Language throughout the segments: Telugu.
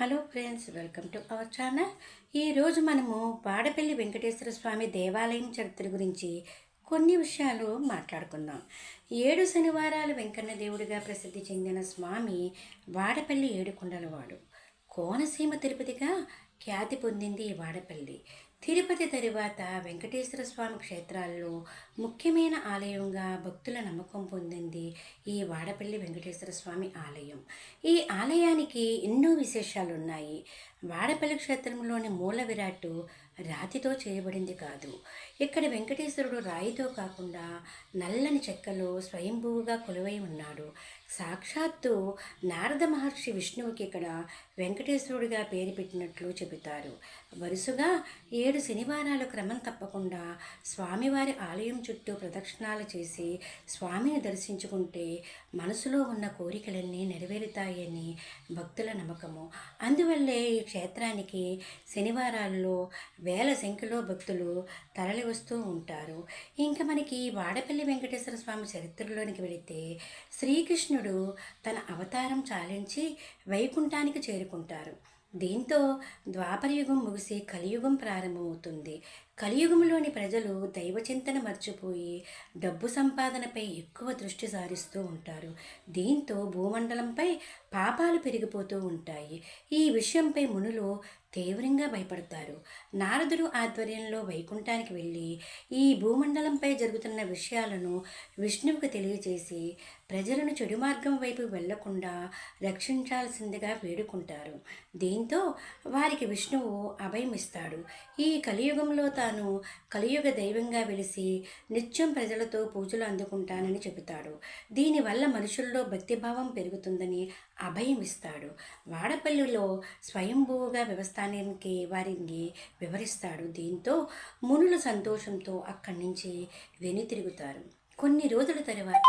Hello friends welcome to our channel. ఈరోజు మనము వాడపల్లి వెంకటేశ్వర స్వామి దేవాలయం చరిత్ర గురించి కొన్ని విషయాలు మాట్లాడుకుందాం. ఏడు శనివారాలు వెంకన్న దేవుడిగా ప్రసిద్ధి చెందిన స్వామి వాడపల్లి ఏడుకొండలవాడు. కోనసీమ తిరుపతిగా ఖ్యాతి పొందింది ఈ వాడపల్లి. తిరుపతి తరువాత వెంకటేశ్వర స్వామి క్షేత్రాల్లో ముఖ్యమైన ఆలయంగా భక్తుల నమ్మకం పొందింది ఈ వాడపల్లి వెంకటేశ్వర స్వామి ఆలయం. ఈ ఆలయానికి ఎన్నో విశేషాలు ఉన్నాయి వాడపల్లి క్షేత్రంలోని మూల విరాట్టు రాతితో చేయబడింది కాదు. ఇక్కడ వెంకటేశ్వరుడు రాయితో కాకుండా నల్లని చెక్కలో స్వయంభువుగా కొలువై ఉన్నాడు. సాక్షాత్తు నారద మహర్షి విష్ణువుకి ఇక్కడ వెంకటేశ్వరుడిగా పేరు పెట్టినట్లు చెబుతారు. వరుసగా ఏడు శనివారాలు క్రమం తప్పకుండా స్వామివారి ఆలయం చుట్టూ ప్రదక్షిణాలు చేసి స్వామిని దర్శించుకుంటే మనసులో ఉన్న కోరికలన్నీ నెరవేరుతాయని భక్తుల నమ్మకము. అందువల్లే ఈ క్షేత్రానికి శనివారాల్లో వేల సంఖ్యలో భక్తులు తరలి వస్తూ ఉంటారు. ఇంకా మనకి వాడపల్లి వెంకటేశ్వర స్వామి చరిత్రలోనికి వెళితే శ్రీకృష్ణుడు తన అవతారం చాలించి వైకుంఠానికి చేరుకుంటారు. దీంతో ద్వాపరయుగం ముగిసి కలియుగం ప్రారంభమవుతుంది. కలియుగంలోని ప్రజలు దైవచింతన మర్చిపోయి డబ్బు సంపాదనపై ఎక్కువ దృష్టి సారిస్తూ ఉంటారు. దీంతో భూమండలంపై పాపాలు పెరిగిపోతూ ఉంటాయి. ఈ విషయంపై మునులు తీవ్రంగా భయపడతారు. నారదుడు ఆధ్వర్యంలో వైకుంఠానికి వెళ్ళి ఈ భూమండలంపై జరుగుతున్న విషయాలను విష్ణువుకు తెలియజేసి ప్రజలను చెడు మార్గం వైపు వెళ్ళకుండా రక్షించాల్సిందిగా వేడుకుంటారు. దీంతో వారికి విష్ణువు అభయమిస్తాడు. ఈ కలియుగంలో తాను కలియుగ దైవంగా వెలిసి నిత్యం ప్రజలతో పూజలు అందుకుంటానని చెబుతాడు. దీనివల్ల మనుషుల్లో భక్తిభావం పెరుగుతుందని అభయం ఇస్తాడు వాడపల్లిలో స్వయంభూగా వ్యవస్థానానికి వారిని వివరిస్తాడు. దీంతో మునుల సంతోషంతో అక్కడి నుంచి వెనుతిరుగుతారు. కొన్ని రోజుల తరువాత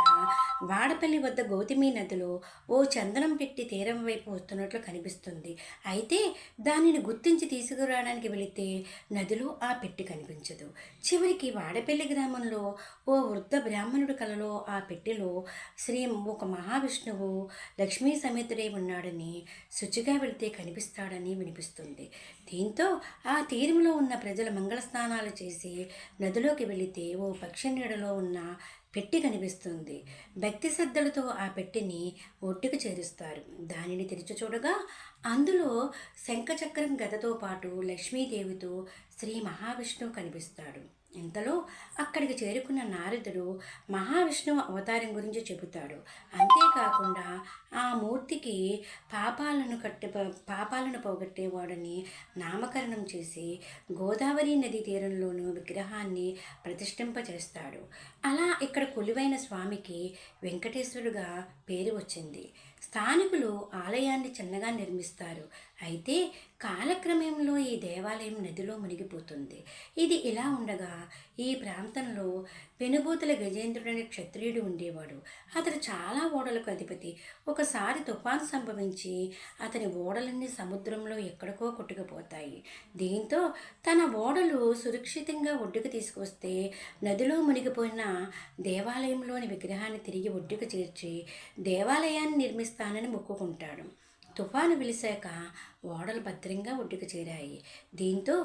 వాడపల్లి వద్ద గౌతమి నదిలో ఓ చందనం పెట్టి తీరం వైపు వస్తున్నట్లు కనిపిస్తుంది. అయితే దానిని గుర్తించి తీసుకురావడానికి వెళితే నదిలో ఆ పెట్టి కనిపించదు. చివరికి వాడపల్లి గ్రామంలో ఓ వృద్ధ బ్రాహ్మణుడి కలలో ఆ పెట్టెలో శ్రీ ఒక మహావిష్ణువు లక్ష్మీ సమేతుడై ఉన్నాడని శుచిగా వెళితే కనిపిస్తాడని వినిపిస్తుంది. దీంతో ఆ తీరంలో ఉన్న ప్రజలు మంగళ స్నానాలు చేసి నదిలోకి వెళితే ఓ పక్షి నీడలో ఉన్న పెట్టి కనిపిస్తుంది. భక్తి శ్రద్ధలతో ఆ పెట్టిని ఒడ్డుకు చేరుస్తారు. దానిని తెరిచి చూడగా అందులో శంఖచక్రం గదతో పాటు లక్ష్మీదేవితో శ్రీ మహావిష్ణువు కనిపిస్తాడు. ఇంతలో అక్కడికి చేరుకున్న నారదుడు మహావిష్ణువు అవతారం గురించి చెబుతాడు. అంతేకాకుండా ఆ మూర్తికి పాపాలను కట్టి పాపాలను పోగొట్టేవాడని నామకరణం చేసి గోదావరి నదీ తీరంలోనూ విగ్రహాన్ని ప్రతిష్ఠింపచేస్తాడు. అలా ఇక్కడ కొలువైన స్వామికి వెంకటేశ్వరుడుగా పేరు వచ్చింది. స్థానికులు ఆలయాన్ని చిన్నగా నిర్మిస్తారు. అయితే కాలక్రమంలో ఈ దేవాలయం నదిలో మునిగిపోతుంది. ఇది ఇలా ఉండగా ఈ ప్రాంతంలో పెనుబూతుల గజేంద్రుడనే క్షత్రియుడు ఉండేవాడు. అతడు చాలా ఓడలకు అధిపతి. ఒకసారి తుఫాను సంభవించి అతని ఓడలన్నీ సముద్రంలో ఎక్కడికో కొట్టుకుపోతాయి. దీంతో తన ఓడలు సురక్షితంగా ఒడ్డుకు తీసుకొస్తే నదిలో మునిగిపోయిన దేవాలయంలోని విగ్రహాన్ని తిరిగి ఒడ్డుకు చేర్చి దేవాలయాన్ని నిర్మిస్తానని మొక్కుకుంటాడు. తుఫాను విలిసాక ఓడలు భద్రంగా ఒడ్డుకు చేరాయి. దీంతో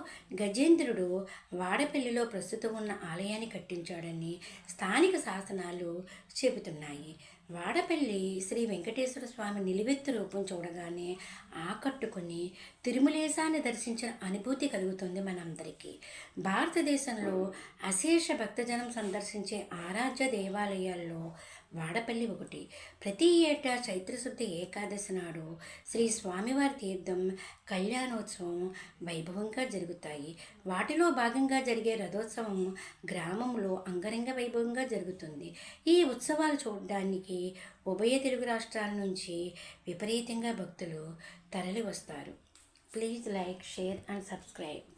గజేంద్రుడు వాడపల్లిలో ప్రస్తుతం ఉన్న ఆలయాన్ని కట్టించాడని స్థానిక శాసనాలు చెబుతున్నాయి. వాడపల్లి శ్రీ వెంకటేశ్వర స్వామి నిలువెత్తు రూపం చూడగానే ఆకట్టుకుని తిరుమలేశాన్ని దర్శించిన అనుభూతి కలుగుతుంది మనందరికీ. భారతదేశంలో అశేష భక్తజనం సందర్శించే ఆరాధ్య దేవాలయాల్లో వాడపల్లి ఒకటి. ప్రతి ఏటా చైత్రశుద్ధి ఏకాదశి నాడు శ్రీ స్వామివారి తీర్థం కళ్యాణోత్సవం వైభవంగా జరుగుతాయి. వాటిలో భాగంగా జరిగే రథోత్సవం గ్రామంలో అంగరంగ వైభవంగా జరుగుతుంది. ఈ ఉత్సవాలు చూడడానికి ఉభయ తెలుగు రాష్ట్రాల నుంచి విపరీతంగా భక్తులు తరలి వస్తారు please like share and subscribe.